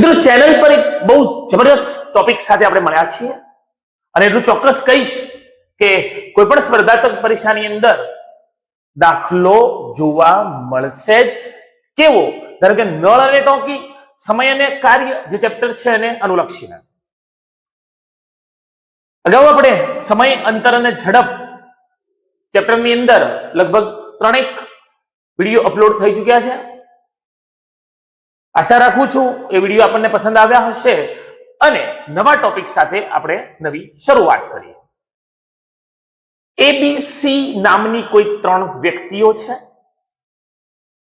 મિત્રો ચેનલ પર એક બહુ જબરદસ્ત ટોપિક સાથે આપણે મળ્યા છીએ. અને એટલું ચોક્કસ કહીશ કે કોઈ પણ સ્પર્ધાત્મક પરીક્ષાની અંદર દાખલો જોવા મળશે જ. કેવો? ધારો કે નળ અને ટોકી સમય અને કાર્ય જે ચેપ્ટર છે એને અનુલક્ષીને. અગાઉ આપણે સમય, અંતર અને ઝડપ ચેપ્ટરની અંદર લગભગ ત્રણેક વીડિયો અપલોડ થઈ ચૂક્યા છે. આશા રાખું છું એ વીડિયો આપણને પસંદ આવ્યા હશે અને નવા ટોપિક સાથે આપણે નવી શરૂઆત કરીએ. એબીસી નામની કોઈ ત્રણ વ્યક્તિઓ છે?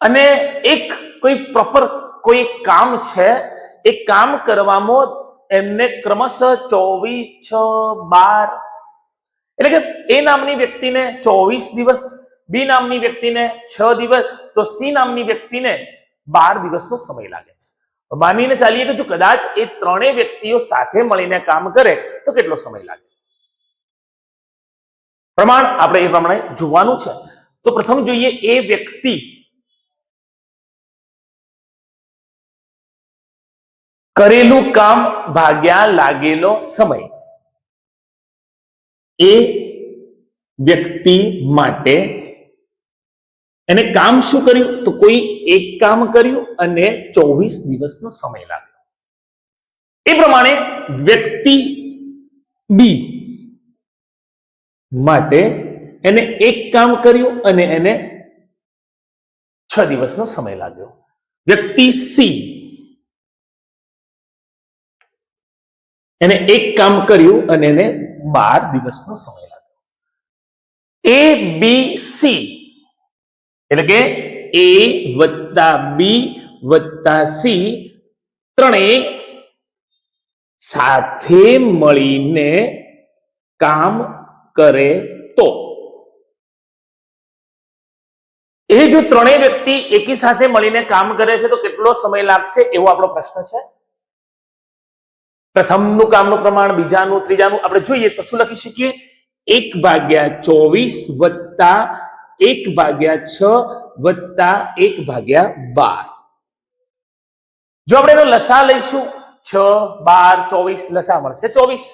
અને એક કોઈ પ્રોપર કોઈ કામ છે? એ કામ કરવામાં એમને ક્રમશઃ ચોવીસ, છ, બાર એટલે કે એ નામની વ્યક્તિને ચોવીસ દિવસ, બી નામની વ્યક્તિને છ દિવસ, તો સી નામની વ્યક્તિને બાર દિવસનો સમય લાગે છે. માનીને ચાલીએ કે જો કદાચ એ ત્રણેય વ્યક્તિઓ સાથે મળીને કામ કરે, તો કેટલો સમય લાગે? પ્રમાણ આપણે એ પ્રમાણે જોવાનું છે. તો પ્રથમ જોઈએ એ વ્યક્તિ કરેલું કામ ભાગ્યા લાગેલો સમય. એ વ્યક્તિ માટે એને કામ શું કર્યું? તો કોઈ એક કામ કર્યું અને ચોવીસ દિવસનો સમય લાગ્યો. એ પ્રમાણે વ્યક્તિ બી માટે એને એક કામ કર્યું અને એને છ દિવસનો સમય લાગ્યો. વ્યક્તિ સી એને એક કામ કર્યું અને એને બાર દિવસનો સમય લાગ્યો. એ બી સી એટલે કે એ વત્તા બી વત્તા સી ત્રણેય સાથે મળીને કામ કરે તો. એ જો ત્રણેય વ્યક્તિ એકી સાથે મળીને કામ કરે છે તો કેટલો સમય લાગશે એવો આપણો પ્રશ્ન છે? પ્રથમનું કામનું પ્રમાણ, બીજાનું, ત્રીજાનું આપણે જોઈએ તો શું લખી શકીએ? એક ભાગ્યા ચોવીસ વત્તા એક ભાગ્યા છ વત્તા એક ભાગ્યા બાર. જો આપણે એનો લસા લઈશું, છ, બાર, ચોવીસ, લસા મળશે ચોવીસ.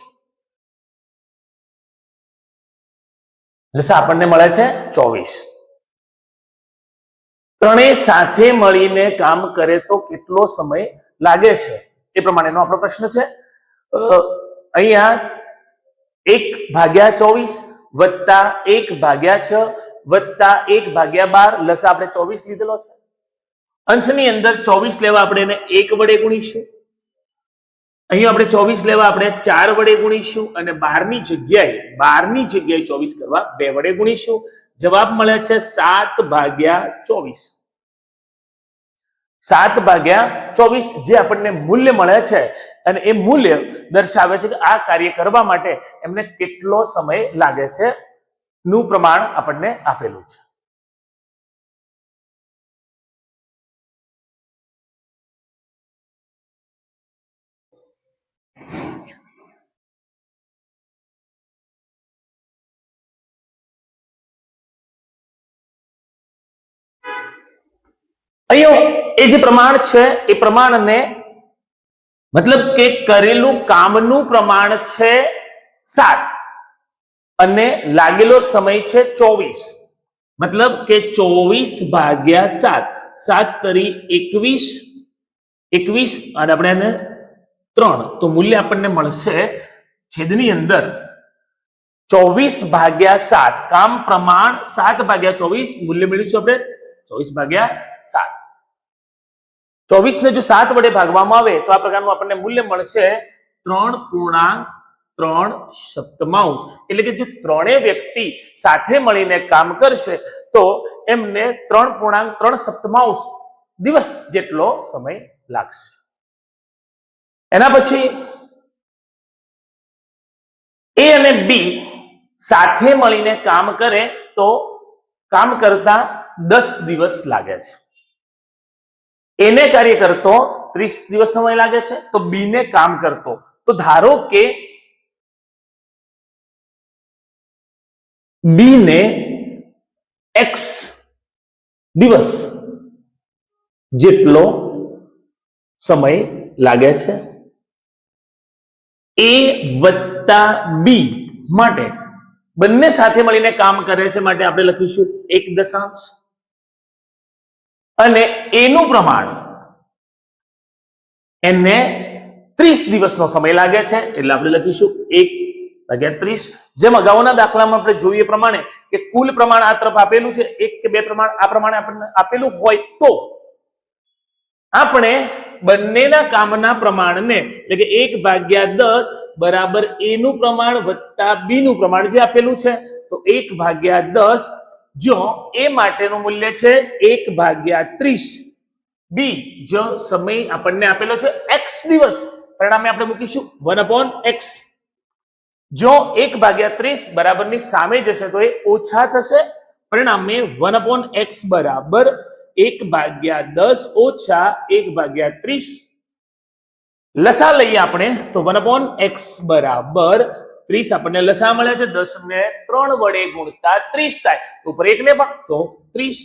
લસા આપણને મળે છે ચોવીસ. ત્રણેય સાથે મળીને કામ કરે તો કેટલો સમય લાગે છે? એ પ્રમાણેનો આપણો પ્રશ્ન છે. અહીંયા એક ભાગ્યા ચોવીસ વત્તા એક ભાગ્યા છ વત્તા એક ભાગ્યા બાર લસા આપણે ચોવીસ લીધેલો છે. અંશની અંદર ચોવીસ લેવા આપણે એને એક વડે ગુણીશું. અહીં આપણે ચોવીસ લેવા આપણે ચાર વડે ગુણીશું અને બારની જગ્યાએ બારની જગ્યાએ ચોવીસ કરવા બે વડે ગુણીશું. જવાબ મળે છે સાત ભાગ્યા ચોવીસ. સાત ભાગ્યા ચોવીસ જે આપણને મૂલ્ય મળે છે અને એ મૂલ્ય દર્શાવે છે કે આ કાર્ય કરવા માટે એમને કેટલો સમય લાગે છે? નું પ્રમાણ આપણને આપેલું છે. અહીંયા એ જે પ્રમાણ છે, એ પ્રમાણને મતલબ કે કરેલું કામનું પ્રમાણ છે સાત. અને લાગેલો સમય છે ચોવીસ. મતલબ કે ચોવીસ ભાગ્યા સાત. સાત તરી એકવીસ. એકવીસ અને આપણે એને ત્રણ. તો મૂલ્ય આપણને મળશે છેદની અંદર. ચોવીસ ભાગ્યા સાત. કામ પ્રમાણ સાત ભાગ્યા ચોવીસ. મૂલ્ય મેળવીશું આપણે. ચોવીસ ભાગ્યા સાત. ચોવીસ ને જો સાત વડે ભાગવામાં આવે તો આ પ્રકારનું આપણને મૂલ્ય મળશે ત્રણ પૂર્ણાંક ત્રણ સપ્તમાંશ એટલે કે જો ત્રણેય વ્યક્તિ સાથે મળીને કામ કરશે, તો એમને ત્રણ પૂર્ણાંક, ત્રણ સપ્તમાંશ દિવસ જેટલો સમય લાગશે. એના પછી એ અને બી સાથે મળીને કામ કરે, તો કામ કરતા દસ દિવસ લાગે છે. એને કાર્ય કરતો ત્રીસ દિવસ સમય લાગે છે, તો બી ને કામ કરતો. તો ધારો કે બી ને એક્સ દિવસ જેટલો સમય લાગે છે? એ વત્તા બી માટે બંને સાથે મળીને કામ કરે છે માટે આપણે લખીશું એક દશાંશ. અને એનું પ્રમાણ એને ત્રીસ દિવસનો સમય લાગે છે એટલે આપણે લખીશું એક ભાગ્યા ત્રીસ. જેમ અગાઉના દાખલામાં આપણે જોઈએ પ્રમાણે કે કુલ પ્રમાણ આ તરફ આપેલું છે, એક કે બે પ્રમાણ, આ પ્રમાણે આપણને આપેલું હોય તો આપણે બંનેના કામના પ્રમાણને, એટલે કે એક ભાગ્યા દસ બરાબર એ નું પ્રમાણ વત્તા બી નું પ્રમાણ જે આપેલું છે, તો એક ભાગ્યા દસ જો એ માટેનું મૂલ્ય છે એક ભાગ્યા ત્રીસ. બી જો સમય આપણને આપેલો છે એક્સ દિવસ. પરિણામે આપણે મૂકીશું વન અપોન એક્સ જો એક ભાગ્યા ત્રીસ બરાબરની સામે જશે તો એ ઓછા થશે. પરિણામે વન અપોન એક્સ બરાબર એક ભાગ્યા દસ ઓછા એક ભાગ્યા ત્રીસ. લસા લઈએ આપણે તો વન અપોન એક્સ બરાબર ત્રીસ આપણને લસા મળે છે. દસ ને ત્રણ વડે ગુણતા ત્રીસ થાય. ઉપર એક ને પણ તો ત્રીસ.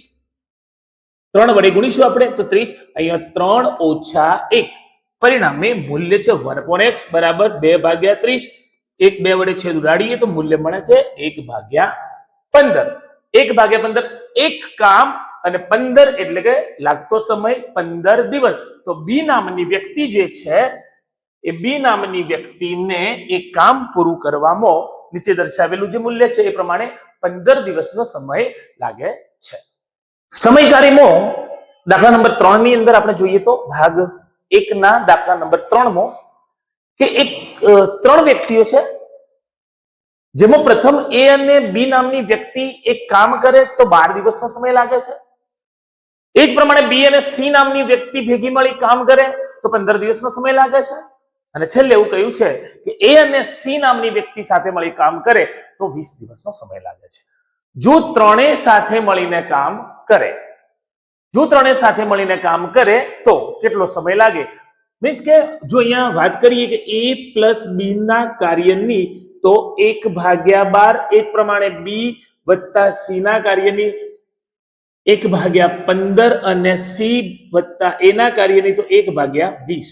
ત્રણ વડે ગુણીશું આપણે તો ત્રીસ. અહીંયા ત્રણ ઓછા એક. પરિણામે મૂલ્ય છે વન અપોન એક્સ બરાબર બે ભાગ્યા ત્રીસ. એક બે વડે છેદ ઉડાડીએ તો મૂલ્ય મળે છે એક ભાગ્યા પંદર. એક ભાગ્યા પંદર એક કામ અને પંદર એટલે કે લાગતો સમય પંદર દિવસ. તો બી નામની વ્યક્તિ જે છે, એ બી નામની વ્યક્તિને એ કામ પૂરું કરવામાં નીચે દર્શાવેલું જે મૂલ્ય છે એ પ્રમાણે પંદર દિવસનો સમય લાગે છે. સમયકારીમાં દાખલા નંબર ત્રણની અંદર આપણે જોઈએ તો ભાગ એક ના દાખલા નંબર ત્રણમાં કે એક ત્રણ વ્યક્તિઓ છે, જેમાં પ્રથમ એ અને બી નામની વ્યક્તિ એક કામ કરે તો બાર દિવસનો સમય લાગે છે. એ જ પ્રમાણે બી અને સી નામની વ્યક્તિ ભેગી મળી કામ કરે તો પંદર દિવસનો સમય લાગે છે. અને છેલ્લે એવું કહ્યું છે કે એ અને સી નામની વ્યક્તિ સાથે મળી કામ કરે તો વીસ દિવસનો સમય લાગે છે. જો ત્રણેય સાથે મળીને કામ કરે, જો ત્રણેય સાથે મળીને કામ કરે તો કેટલો સમય લાગે? મીન્સ કે જો અહીંયા વાત કરીએ કે એ પ્લસ બી ના કાર્યની, તો એક ભાગ્યા બાર એ પ્રમાણે બી વત્તા સી ના કાર્યની, એક ભાગ્યા પંદર અને સી વત્તા એના કાર્યની, તો એક ભાગ્યા વીસ.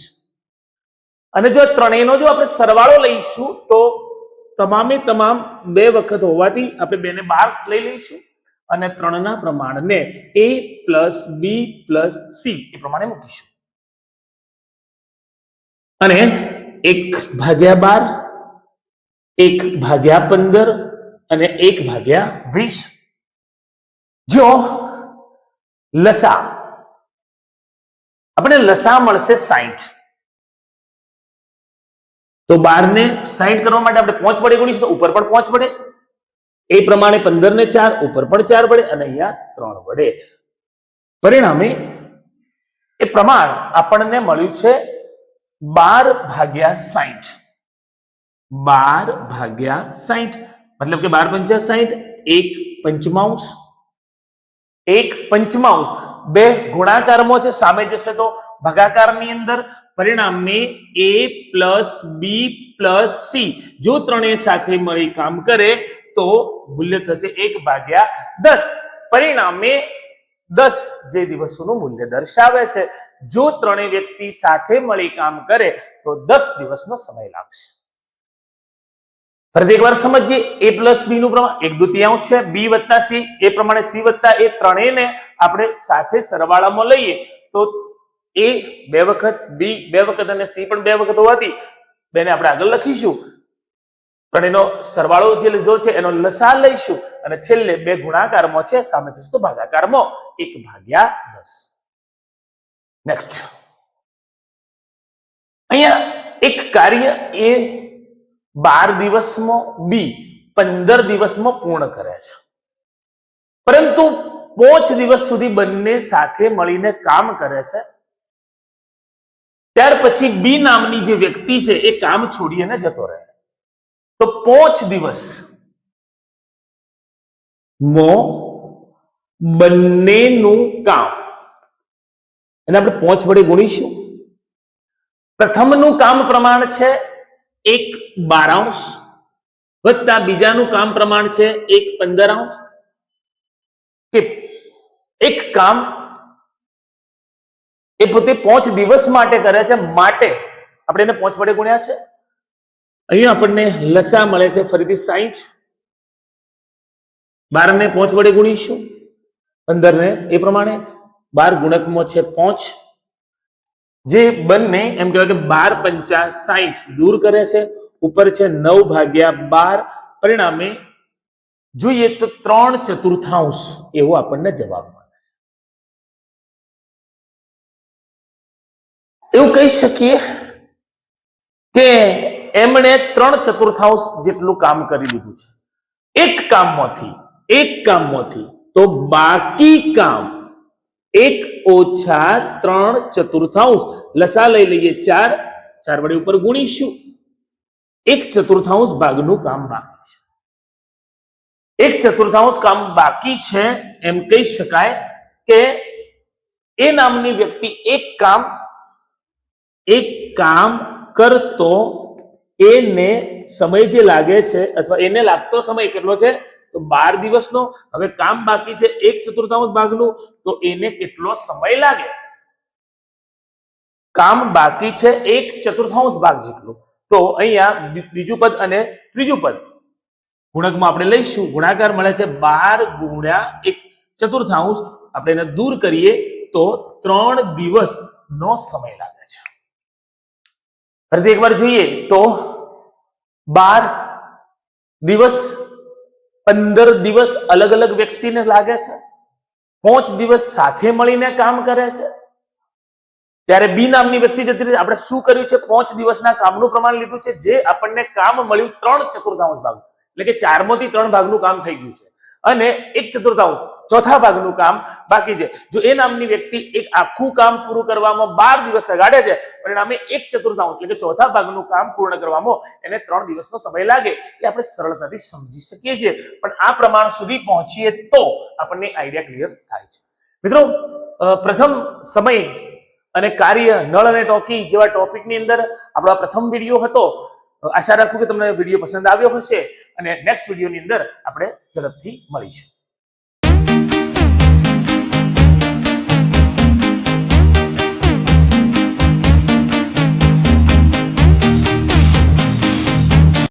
અને જો ત્રણેયનો જો આપણે સરવાળો લઈશું, તો તમામે તમામ બે વખત હોવાથી આપણે બેને બાર લઈ લઈશું. અને ત્રણના પ્રમાણને A plus B plus C એ પ્રમાણે મૂકીશું. અને એક ભાગ્યા બાર, એક ભાગ્યા પંદર અને એક ભાગ્યા વીસ. જો લસા આપણે લસા મળશે સાઈઠ. તો બાર ને સાઈઠ કરવા માટે આપણે પોંચ વડે ગુણીશું તો ઉપર પણ પોંચ વડે. એ પ્રમાણે પંદર ને ચાર, ઉપર પણ ચાર વડે અને અહીંયા ત્રણ વડે. પરિણામે એ પ્રમાણ આપણને મળ્યું છે બાર ભાગ્યા સાઈઠ બાર ભાગ્યા સાઈઠ મતલબ કે બાર પંચા સાઈઠ એક પંચમાંશ એક પંચમાંશ બે ગુણાકારમાં છે સામે જશે તો ભાગાકારની અંદર પરિણામે A plus B plus C જો ત્રણેય સાથે મળી કામ કરે તો મૂલ્ય થશે એક ભાગ્યા દસ પરિણામે દસ જે દિવસોનું મૂલ્ય દર્શાવે છે. જો ત્રણેય વ્યક્તિ સાથે મળી કામ કરે, તો દસ દિવસનો સમય લાગશે. ફરીથી એકવાર સમજીએ એ પ્લસ બી નું પ્રમાણ એક દ્વિતીયાંશ છે. બી વત્તા સી એ પ્રમાણે સી વત્તા એ ત્રણેયને આપણે સાથે સરવાળામાં લઈએ, તો એ બે વખત બી બે વખત અને સી પણ બે વખત હોવાથી, બેને આપણે આગળ લખીશું. પણ એનો સરવાળો જે લીધો છે, એનો લસા લઈશું અને છેલ્લે બે ગુણાકારમાં છે, સામે થશે તો ભાગાકારમાં એક ભાગ્યા દસ. નેક્સ્ટ અહીંયા એક કાર્ય એ બાર દિવસમાં, બી પંદર દિવસમાં પૂર્ણ કરે છે. પરંતુ પાંચ દિવસ સુધી બંને સાથે મળીને કામ કરે છે. ત્યાર પછી બી નામની જે વ્યક્તિ છે, એ કામ છોડીને જતો રહે. તો પોચ દિવસ. મો બંનેનું કામ. એને આપણે પોચ વડે ગુણીશું. પ્રથમનું કામ પ્રમાણ છે એક બારાંશ વત્તા બીજાનું કામ પ્રમાણ છે એક પંદરાંશ કે એક કામ એ પોતે પોચ દિવસ માટે કરે છે, માટે. આપણે એને પોચ વડે ગુણ્યા છે. અહીંયા આપણને લસા મળે છે. ફરીથી સાઈઠ. બાર ને પોંચ વડે ગુણીશું. પંદર ને એ પ્રમાણે. બાર ગુણકમાં છે પોંચ. જે બંને એમ કહેવાય કે બાર પંચા સાઈઠ દૂર કરે છે. ઉપર છે નવ ભાગ્યા બાર. પરિણામે જોઈએ તો ત્રણ ચતુર્થાંશ એવો આપણને જવાબ મળે છે. એવું કહી શકીએ કે એમણે ત્રણ ચતુર્થાંશ જેટલું કામ કરી લીધું છે. એક કામમાંથી એક કામમાંથી તો બાકી કામ એક ઓછા ત્રણ ચતુર્થાંશ. લસા લઈ લઈએ ચાર ચાર વડે ઉપર ગુણીશું. એક ચતુર્થાંશ ભાગનું કામ બાકી છે. એક ચતુર્થાંશ કામ બાકી છે એમ કહી શકાય કે એ નામની વ્યક્તિ એક કામ એક કામ કરતો એને સમય જે લાગે છે અથવા એને લાગતો સમય કેટલો છે? તો બાર દિવસનો. હવે કામ બાકી છે એક ચતુર્થાંશ ભાગનું, તો એને કેટલો સમય લાગે? કામ બાકી છે એક ચતુર્થાંશ ભાગ જેટલું. તો અહીંયા બીજું પદ અને ત્રીજું પદ. ગુણકમાં આપણે લઈશું. ગુણાકાર મળે છે બાર ગુણ્યા એક ચતુર્થાંશ. આપણે એને દૂર કરીએ તો ત્રણ દિવસ નો સમય લાગે. ફરીથી એકવાર જોઈએ તો બાર દિવસ, પંદર દિવસ અલગ અલગ વ્યક્તિને લાગે છે? પાંચ દિવસ સાથે મળીને કામ કરે છે? ત્યારે બી નામની વ્યક્તિ જતી રહી આપણે શું કર્યું છે? પાંચ દિવસના કામનું પ્રમાણ લીધું છે. જે આપણને કામ મળ્યું ત્રણ ચતુર્થાંશ ભાગ. એટલે કે ચારમાંથી ત્રણ ભાગનું કામ થઈ ગયું છે. અને એક ચતુર્થાંશ ચોથા ભાગનું કામ બાકી છે. જો એ નામની વ્યક્તિ એક આખું કામ પૂરું કરવામાં બાર દિવસ લગાડે છે, પરિણામે એક ચતુર્થાંશ એટલે કે ચોથા ભાગનું કામ પૂર્ણ કરવામાં એને ત્રણ દિવસનો સમય લાગે. એ આપણે સરળતાથી સમજી શકીએ છીએ. પણ આ પ્રમાણ સુધી પહોંચીએ તો આપણને આઈડિયા ક્લિયર થાય છે. મિત્રો પ્રથમ સમય અને કાર્ય નળ અને ટોકી જેવા ટોપિકની અંદર આપણો પ્રથમ વીડિયો હતો. આશા રાખું કે તમને વીડિયો પસંદ આવ્યો હશે અને નેક્સ્ટ વિડીયોની અંદર આપણે ઝડપથી મળીશું.